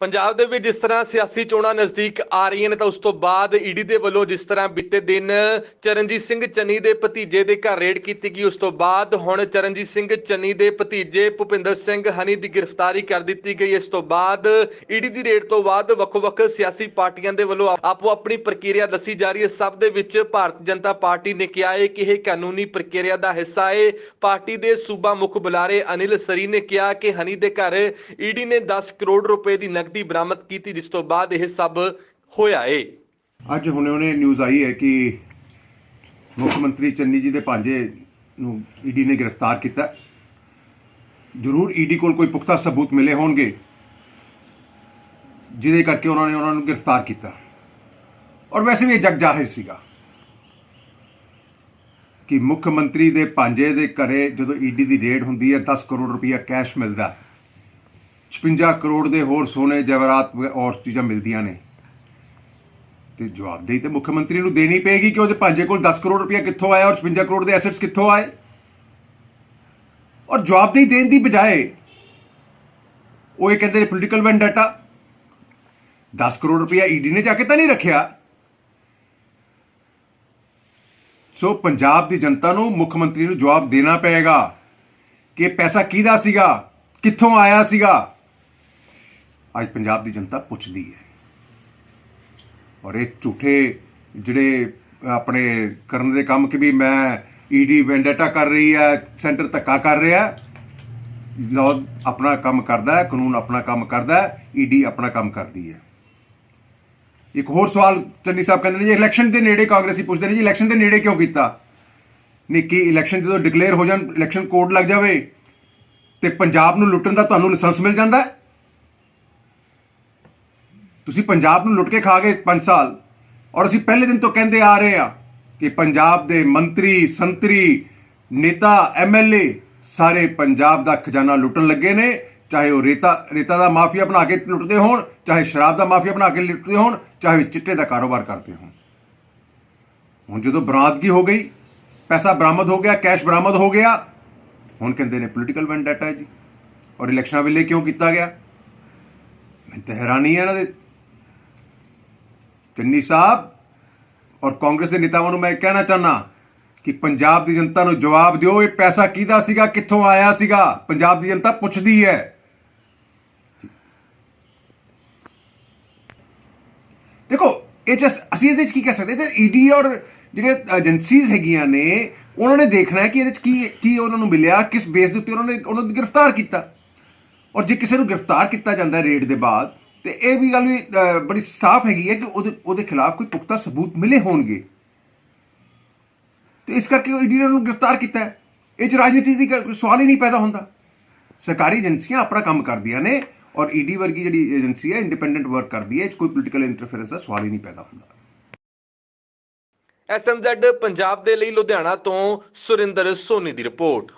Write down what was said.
ਪੰਜਾਬ ਦੇ ਵਿੱਚ ਜਿਸ ਤਰ੍ਹਾਂ ਸਿਆਸੀ ਚੋਣਾਂ ਨਜ਼ਦੀਕ ਆ ਰਹੀਆਂ ਨੇ, ਤਾਂ ਉਸ ਤੋਂ ਬਾਅਦ ਈਡੀ ਦੇ ਵੱਲੋਂ ਜਿਸ ਤਰ੍ਹਾਂ ਬੀਤੇ ਦਿਨ ਚਰਨਜੀਤ ਸਿੰਘ ਚੰਨੀ ਦੇ ਭਤੀਜੇ ਦੇ ਘਰ ਰੇਡ ਕੀਤੀ ਗਈ, ਉਸ ਤੋਂ ਬਾਅਦ ਹੁਣ ਚਰਨਜੀਤ ਸਿੰਘ ਚੰਨੀ ਦੇ ਭਤੀਜੇ ਭੁਪਿੰਦਰ ਸਿੰਘ ਹਨੀ ਦੀ ਗ੍ਰਿਫਤਾਰੀ ਕਰ ਦਿੱਤੀ ਗਈ। ਇਸ ਤੋਂ ਬਾਅਦ ਈਡੀ ਦੀ ਰੇਡ ਤੋਂ ਬਾਅਦ ਵੱਖ-ਵੱਖ ਸਿਆਸੀ ਪਾਰਟੀਆਂ ਦੇ ਵੱਲੋਂ ਆਪੋ ਆਪਣੀ ਪ੍ਰਕਿਰਿਆ ਦੱਸੀ ਜਾ ਰਹੀ ਹੈ। ਸਭ ਦੇ ਵਿੱਚ ਭਾਰਤ ਜਨਤਾ ਪਾਰਟੀ ਨੇ ਕਿਹਾ ਹੈ ਕਿ ਇਹ ਕਾਨੂੰਨੀ ਪ੍ਰਕਿਰਿਆ ਦਾ ਹਿੱਸਾ ਹੈ। ਪਾਰਟੀ ਦੇ ਸੂਬਾ ਮੁਖ ਬੁਲਾਰੇ ਅਨਿਲ ਸਰੀ ਨੇ ਕਿਹਾ ਕਿ ਹਨੀ ਦੇ ਘਰ ਈਡੀ ਨੇ 10 ਕਰੋੜ ਰੁਪਏ ਦੀ ਨਕਦੀ ਬਰਾਮਦ ਕੀਤੀ, ਜਿਸ ਤੋਂ ਬਾਅਦ ਇਹ ਸਭ ਹੋਇਆ ਏ। ਅੱਜ ਹੁਣੇ ਹੁਣੇ ਨਿਊਜ਼ ਆਈ ਹੈ ਕਿ ਮੁੱਖ ਮੰਤਰੀ ਚੰਨੀ ਜੀ ਦੇ ਭਾਂਜੇ ਨੂੰ ਈਡੀ ਨੇ ਗ੍ਰਿਫਤਾਰ ਕੀਤਾ। ਹੈ। ਜ਼ਰੂਰ ਈਡੀ ਕੋਲ ਕੋਈ ਪੁਖਤਾ ਸਬੂਤ ਮਿਲੇ ਹੋਣਗੇ, ਜਿਹਦੇ ਕਰਕੇ ਉਹਨਾਂ ਨੇ ਉਹਨਾਂ ਨੂੰ ਗ੍ਰਿਫਤਾਰ ਕੀਤਾ। ਔਰ ਵੈਸੇ ਵੀ ਇਹ ਜਗ ਜ਼ਾਹਿਰ ਸੀਗਾ ਕਿ ਮੁੱਖ ਮੰਤਰੀ ਦੇ ਭਾਂਜੇ ਦੇ ਘਰੇ ਜਦੋਂ ਈਡੀ ਦੀ ਰੇਡ ਹੁੰਦੀ ਹੈ 10 ਕਰੋੜ ਰੁਪਇਆ ਕੈਸ਼ ਮਿਲਦਾ। 56 ਕਰੋੜ ਦੇ ਹੋਰ ਸੋਨੇ ਜਵਾਹਰਾਤ ਵ- ਔਰ ਚੀਜ਼ਾਂ ਮਿਲਦੀਆਂ ਨੇ। ਤੇ ਜਵਾਬਦੇਹੀ ਤੇ ਮੁੱਖ ਮੰਤਰੀ ਨੂੰ ਦੇਣੀ ਪਏਗੀ ਕਿ ਉਹਦੇ ਭਾਂਜੇ ਕੋਲ 10 ਕਰੋੜ ਰੁਪਇਆ ਕਿੱਥੋਂ ਆਇਆ ਔਰ 56 ਕਰੋੜ ਦੇ ਐਸੈਟਸ ਕਿੱਥੋਂ ਆਏ? ਔਰ ਜਵਾਬਦੇਹੀ ਦੇਣ ਦੀ ਬਜਾਏ ਉਹ ਇਹ ਕਹਿੰਦੇ ਨੇ ਪੋਲੀਟੀਕਲ ਵੈਂਡਾਟਾ 10 ਕਰੋੜ ਰੁਪਇਆ ਈਡੀ ਨੇ ਜਾ ਕੇ ਤਾਂ ਨਹੀਂ ਰੱਖਿਆ। ਸੋ ਪੰਜਾਬ ਦੀ ਜਨਤਾ ਨੂੰ ਮੁੱਖ ਮੰਤਰੀ ਨੂੰ ਜਵਾਬ ਦੇਣਾ ਪਏਗਾ ਕਿ ਪੈਸਾ ਕਿਹਦਾ ਸੀਗਾ, ਕਿੱਥੋਂ ਆਇਆ ਸੀਗਾ ਅੱਜ ਪੰਜਾਬ ਦੀ ਜਨਤਾ ਪੁੱਛਦੀ ਹੈ। ਔਰ ਇਹ ਝੂਠੇ ਜਿਹੜੇ ਆਪਣੇ ਕਰਨ ਦੇ ਕੰਮ ਕਿ ਵੀ ਮੈਂ ਈਡੀ ਵੈਂਡੇਟਾ ਕਰ ਰਹੀ ਹੈ, ਸੈਂਟਰ ਧੱਕਾ ਕਰ ਰਿਹਾ ਲੋ ਆਪਣਾ ਕੰਮ ਕਰਦਾ ਹੈ, ਕਾਨੂੰਨ ਆਪਣਾ ਕੰਮ ਕਰਦਾ ਹੈ ਈਡੀ ਆਪਣਾ ਕੰਮ ਕਰਦੀ ਹੈ। ਇੱਕ ਹੋਰ ਸਵਾਲ ਚੰਨੀ ਸਾਹਿਬ ਕਹਿੰਦੇ ਨੇ ਜੀ, ਇਲੈਕਸ਼ਨ ਦੇ ਨੇੜੇ ਕਾਂਗਰਸੀ ਪੁੱਛਦੇ ਨੇ ਜੀ, ਇਲੈਕਸ਼ਨ ਦੇ ਨੇੜੇ ਕਿਉਂ ਕੀਤਾ? ਨਹੀਂ, ਕਿ ਇਲੈਕਸ਼ਨ ਜਦੋਂ ਡਿਕਲੇਅਰ ਹੋ ਜਾਣ, ਇਲੈਕਸ਼ਨ ਕੋਡ ਲੱਗ ਜਾਵੇ ਤੇ ਪੰਜਾਬ ਨੂੰ ਲੁੱਟਣ ਦਾ ਤੁਹਾਨੂੰ ਲਾਇਸੈਂਸ ਮਿਲ ਜਾਂਦਾ ਹੈ? ਤੁਸੀਂ ਪੰਜਾਬ ਨੂੰ ਲੁੱਟ ਕੇ ਖਾ ਗਏ 5 ਸਾਲ। ਔਰ ਅਸੀਂ ਪਹਿਲੇ ਦਿਨ ਤੋਂ ਕਹਿੰਦੇ ਆ ਰਹੇ ਆ ਕਿ ਪੰਜਾਬ ਦੇ ਮੰਤਰੀ, ਸੰਤਰੀ, ਨੇਤਾ ਐਮਐਲਏ ਸਾਰੇ ਪੰਜਾਬ ਦਾ ਖਜ਼ਾਨਾ ਲੁੱਟਣ ਲੱਗੇ ਨੇ। ਚਾਹੇ ਉਹ ਰੇਤਾ ਰੇਤਾ ਦਾ ਮਾਫੀਆ ਬਣਾ ਕੇ ਲੁੱਟਦੇ ਹੋਣ, ਚਾਹੇ ਸ਼ਰਾਬ ਦਾ ਮਾਫੀਆ ਬਣਾ ਕੇ ਲੁੱਟਦੇ ਹੋਣ, ਚਾਹੇ ਚਿੱਟੇ ਦਾ ਕਾਰੋਬਾਰ ਕਰਦੇ ਹੋਣ। ਹੁਣ ਜਦੋਂ ਬਰਾਦਗੀ ਹੋ ਗਈ, ਪੈਸਾ ਬਰਾਮਦ ਹੋ ਗਿਆ, ਕੈਸ਼ ਬਰਾਮਦ ਹੋ ਗਿਆ, ਹੁਣ ਕਹਿੰਦੇ ਨੇ ਪੋਲੀਟੀਕਲ ਵੈਂਡੇਟਾ ਹੈ ਜੀ। ਔਰ ਇਲੈਕਸ਼ਨਾਂ ਵੇਲੇ ਕਿਉਂ ਕੀਤਾ ਗਿਆ? ਮੈਨੂੰ ਤਾਂ ਹੈਰਾਨੀ ਹੈ ਇਹਨਾਂ ਦੇ ਚੰਨੀ ਸਾਹਿਬ, ਔਰ ਕਾਂਗਰਸ ਦੇ ਨੇਤਾਵਾਂ ਨੂੰ ਮੈਂ ਕਹਿਣਾ ਚਾਹਨਾ ਕਿ ਪੰਜਾਬ ਦੀ ਜਨਤਾ ਨੂੰ ਜਵਾਬ ਦਿਓ, ਇਹ ਪੈਸਾ ਕਿਹਦਾ ਸੀਗਾ, ਕਿੱਥੋਂ ਆਇਆ ਸੀਗਾ? ਪੰਜਾਬ ਦੀ ਜਨਤਾ ਪੁੱਛਦੀ ਹੈ। ਦੇਖੋ, ਇਹ ਜਸ ਅਸੀਂ ਇਹਦੇ ਵਿੱਚ ਕੀ ਕਹਿ ਸਕਦੇ? ਤੇ ਈਡੀ ਔਰ ਜਿਹੜੇ ਏਜੰਸੀਜ਼ ਹੈਗੀਆਂ ਨੇ, ਉਹਨਾਂ ਨੇ ਦੇਖਣਾ ਹੈ ਕਿ ਇਹਦੇ ਵਿੱਚ ਕੀ ਕੀ ਉਹਨਾਂ ਨੂੰ ਮਿਲਿਆ, ਕਿਸ ਬੇਸ ਦੇ ਉੱਤੇ ਉਹਨਾਂ ਨੇ, ਉਹਨਾਂ ਨੂੰ ਗ੍ਰਿਫਤਾਰ ਕੀਤਾ। ਔਰ ਜੇ ਕਿਸੇ ਨੂੰ ਗ੍ਰਿਫਤਾਰ ਕੀਤਾ ਜਾਂਦਾ ਰੇਡ ਦੇ ਬਾਅਦ ਤੇ ਇਹ ਵੀ ਗੱਲ ਵੀ ਬੜੀ ਸਾਫ਼ ਹੈਗੀ ਹੈ ਕਿ ਉਹਦੇ ਉਹਦੇ ਖਿਲਾਫ ਕੋਈ ਪੁਖਤਾ ਸਬੂਤ ਮਿਲੇ ਹੋਣਗੇ। ਤੇ ਇਸ ਕਰਕੇ ਈਡੀ ਨੇ ਉਹਨੂੰ ਗ੍ਰਿਫਤਾਰ ਕੀਤਾ ਹੈ। ਇਹ ਚ ਰਾਜਨੀਤੀ ਦੀ ਕੋਈ ਸਵਾਲ ਹੀ ਨਹੀਂ ਪੈਦਾ ਹੁੰਦਾ। ਸਰਕਾਰੀ ਏਜੰਸੀਆਂ ਆਪਣਾ ਕੰਮ ਕਰਦੀਆਂ ਨੇ ਔਰ ਈਡੀ ਵਰਗੀ ਜਿਹੜੀ ਏਜੰਸੀ ਹੈ ਇੰਡੀਪੈਂਡੈਂਟ ਵਰਕ ਕਰਦੀ ਹੈ, ਇਹ 'ਚ ਕੋਈ ਪੋਲੀਟੀਕਲ ਇੰਟਰਫੇਰੈਂਸ ਦਾ ਸਵਾਲ ਹੀ ਨਹੀਂ ਪੈਦਾ ਹੁੰਦਾ। ਐਸਐਮਜ਼ੈਡ ਪੰਜਾਬ ਦੇ ਲਈ ਲੁਧਿਆਣਾ ਤੋਂ ਸੁਰਿੰਦਰ ਸੋਨੀ ਦੀ ਰਿਪੋਰਟ।